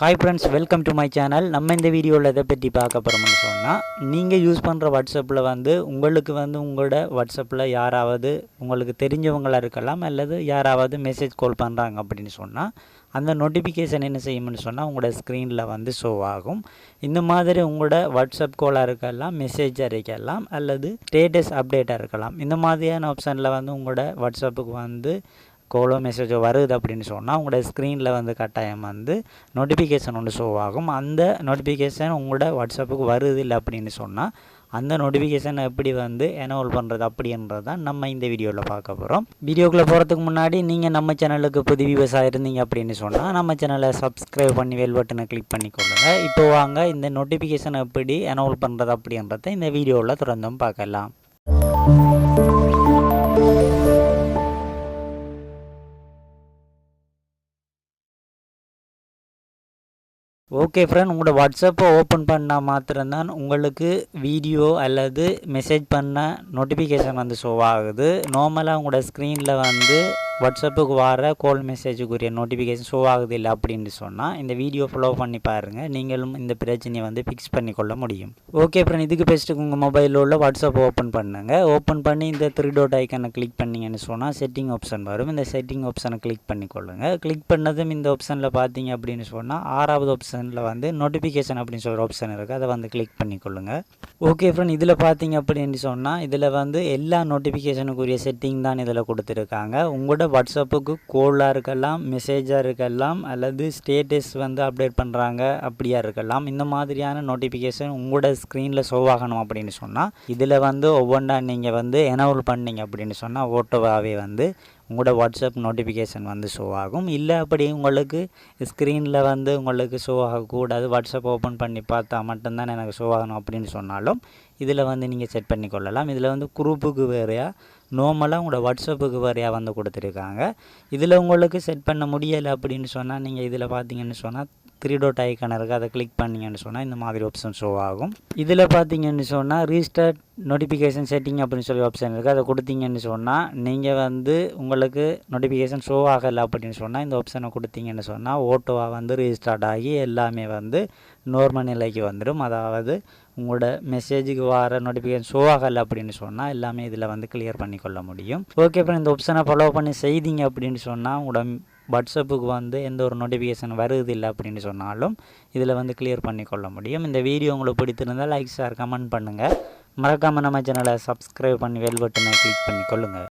Hi friends welcome to my channel நம்ம இந்த வீடியோவில் எதை பற்றி பார்க்க போகிறோம்னு சொன்னால் நீங்கள் யூஸ் பண்ணுற வாட்ஸ்அப்பில் வந்து உங்களுக்கு வந்து உங்களோட வாட்ஸ்அப்பில் யாராவது உங்களுக்கு தெரிஞ்சவங்களாக இருக்கலாம் அல்லது யாராவது மெசேஜ் கால் பண்ணுறாங்க அப்படின்னு சொன்னால் அந்த நோட்டிஃபிகேஷன் என்ன செய்யும்னு சொன்னால் உங்களோட ஸ்க்ரீனில் வந்து ஷோ ஆகும். இந்த மாதிரி உங்களோட வாட்ஸ்அப் காலாக இருக்கலாம் மெசேஜாக இருக்கலாம் அல்லது ஸ்டேட்டஸ் அப்டேட்டாக இருக்கலாம். இந்த மாதிரியான ஆப்ஷனில் வந்து உங்களோட வாட்ஸ்அப்புக்கு வந்து கோலோ மெசேஜோ வருது அப்படின்னு சொன்னால் உங்களோட ஸ்க்ரீனில் வந்து கட்டாயம் வந்து நோட்டிஃபிகேஷன் ஒன்று ஷோ ஆகும். அந்த நோட்டிஃபிகேஷன் உங்களோட வாட்ஸ்அப்புக்கு வருது இல்லை அப்படின்னு சொன்னால் அந்த நோட்டிஃபிகேஷன் எப்படி வந்து எனோல் பண்ணுறது அப்படின்றது தான் நம்ம இந்த வீடியோவில் பார்க்க போகிறோம் வீடியோக்குள்ளே போகிறதுக்கு முன்னாடி நீங்கள் நம்ம சேனலுக்கு புது விவசாயம் இருந்தீங்க அப்படின்னு சொன்னால் நம்ம சேனலை சப்ஸ்கிரைப் பண்ணி வெல் பட்டனை கிளிக் பண்ணிக்கொள்ளுங்க இப்போ வாங்க இந்த நோட்டிஃபிகேஷன் எப்படி எனோல் பண்ணுறது அப்படின்றத இந்த வீடியோவில் தொடர்ந்தும் பார்க்கலாம். ஓகே ஃப்ரெண்ட் உங்களோட வாட்ஸ்அப்பை ஓப்பன் பண்ணால் மாத்திரம்தான் உங்களுக்கு வீடியோ அல்லது மெசேஜ் பண்ண நோட்டிஃபிகேஷன் வந்து ஷோ ஆகுது. நார்மலாக உங்களோட ஸ்க்ரீனில் வந்து வாட்ஸ்அப்புக்கு வர கோல் மெசேஜுக்குரிய நோட்டிஃபிகேஷன் ஷோ ஆகுது இல்லை அப்படின்னு சொன்னால் இந்த வீடியோ ஃபாலோ பண்ணி பாருங்கள் நீங்களும் இந்த பிரச்சனையை வந்து ஃபிக்ஸ் பண்ணிக்கொள்ள முடியும். ஓகே ஃப்ரெண்ட் இதுக்கு பெஸ்ட்டுக்கு உங்கள் மொபைலில் உள்ள வாட்ஸ்அப் ஓப்பன் பண்ணுங்கள் ஓப்பன் பண்ணி இந்த த்ரீ டோட் ஐக்கனை கிளிக் பண்ணிங்கன்னு சொன்னால் செட்டிங் ஆப்ஷன் வரும். இந்த செட்டிங் ஆப்ஷனை கிளிக் பண்ணிக்கொள்ளுங்க. கிளிக் பண்ணதும் இந்த ஆப்ஷனில் பார்த்தீங்க அப்படின்னு சொன்னால் ஆறாவது ஆப்ஷனில் வந்து நோட்டிஃபிகேஷன் அப்படின்னு சொல்கிற ஆப்ஷன் இருக்குது அதை வந்து கிளிக் பண்ணிக்கொள்ளுங்க. ஓகே ஃப்ரெண்ட் இதில் பார்த்தீங்க அப்படின்னு சொன்னால் இதில் வந்து எல்லா நோட்டிஃபிகேஷனுக்குரிய செட்டிங் தான் இதில் கொடுத்துருக்காங்க. உங்களோட வாட்ஸ்அப்புக்கு கோலாக இருக்கலாம் மெசேஜாக இருக்கலாம் அல்லது ஸ்டேட்டஸ் வந்து அப்டேட் பண்ணுறாங்க அப்படியா இருக்கலாம். இந்த மாதிரியான நோட்டிஃபிகேஷன் உங்களோட ஸ்க்ரீனில் ஷோ ஆகணும் அப்படின்னு சொன்னால் இதில் வந்து ஒவ்வொன்றா நீங்கள் வந்து எனவுல் பண்ணீங்க அப்படின்னு சொன்னால் ஓட்டோவாகவே வந்து உங்களோட வாட்ஸ்அப் நோட்டிஃபிகேஷன் வந்து ஷோ ஆகும். இல்லை அப்படி உங்களுக்கு ஸ்க்ரீனில் வந்து உங்களுக்கு ஷோ ஆகக்கூடாது. வாட்ஸ்அப் ஓப்பன் பண்ணி பார்த்தா மட்டும்தான் எனக்கு ஷோ ஆகணும் அப்படின்னு சொன்னாலும் இதில் வந்து நீங்கள் செட் பண்ணி கொள்ளலாம். இதில் வந்து குரூப்புக்கு வேறையாக நார்மலாக உங்களோட வாட்ஸ்அப்புக்கு வரையாக வந்து கொடுத்துருக்காங்க. இதில் உங்களுக்கு செட் பண்ண முடியலை அப்படின்னு சொன்னால் நீங்கள் இதில் பார்த்தீங்கன்னு சொன்னால் த்ரீ டோட் ஐக்கான இருக்குது அதை கிளிக் பண்ணிங்கன்னு சொன்னால் இந்த மாதிரி ஆப்ஷன் ஷோ ஆகும். இதில் பார்த்தீங்கன்னு சொன்னால் ரீஸ்டார்ட் நோட்டிஃபிகேஷன் செட்டிங் அப்படின்னு சொல்லி ஆப்ஷன் இருக்குது அதை கொடுத்தீங்கன்னு சொன்னால் நீங்கள் வந்து உங்களுக்கு நோட்டிஃபிகேஷன் ஷோ ஆகலை அப்படின்னு சொன்னால் இந்த ஆப்ஷனை கொடுத்தீங்கன்னு சொன்னால் ஓட்டோவாக வந்து ரீஸ்டார்ட் ஆகி எல்லாமே வந்து நார்மல் நிலைக்கு வந்துடும் அதாவது உங்களோட மெசேஜுக்கு வர நோட்டிஃபிகேஷன் ஷோ ஆகலை அப்படின்னு சொன்னால் எல்லாமே இதில் வந்து கிளியர் பண்ணிக்கொள்ள முடியும். ஓகே அப்புறம் இந்த ஆப்ஷனை ஃபாலோ பண்ணி செய்தீங்க அப்படின்னு சொன்னால் உங்களோட வாட்ஸ்அப்புக்கு வந்து எந்த ஒரு நோட்டிஃபிகேஷன் வருது இல்லை அப்படின்னு சொன்னாலும் இதில் வந்து கிளியர் பண்ணிக்கொள்ள முடியும். இந்த வீடியோ உங்களுக்கு பிடித்திருந்தால் லைக் ஷேர் கமெண்ட் பண்ணுங்கள் மறக்காமல் நம்ம சேனலை சப்ஸ்கிரைப் பண்ணி வெல் பட்டனை கிளிக் பண்ணிக்கொள்ளுங்கள்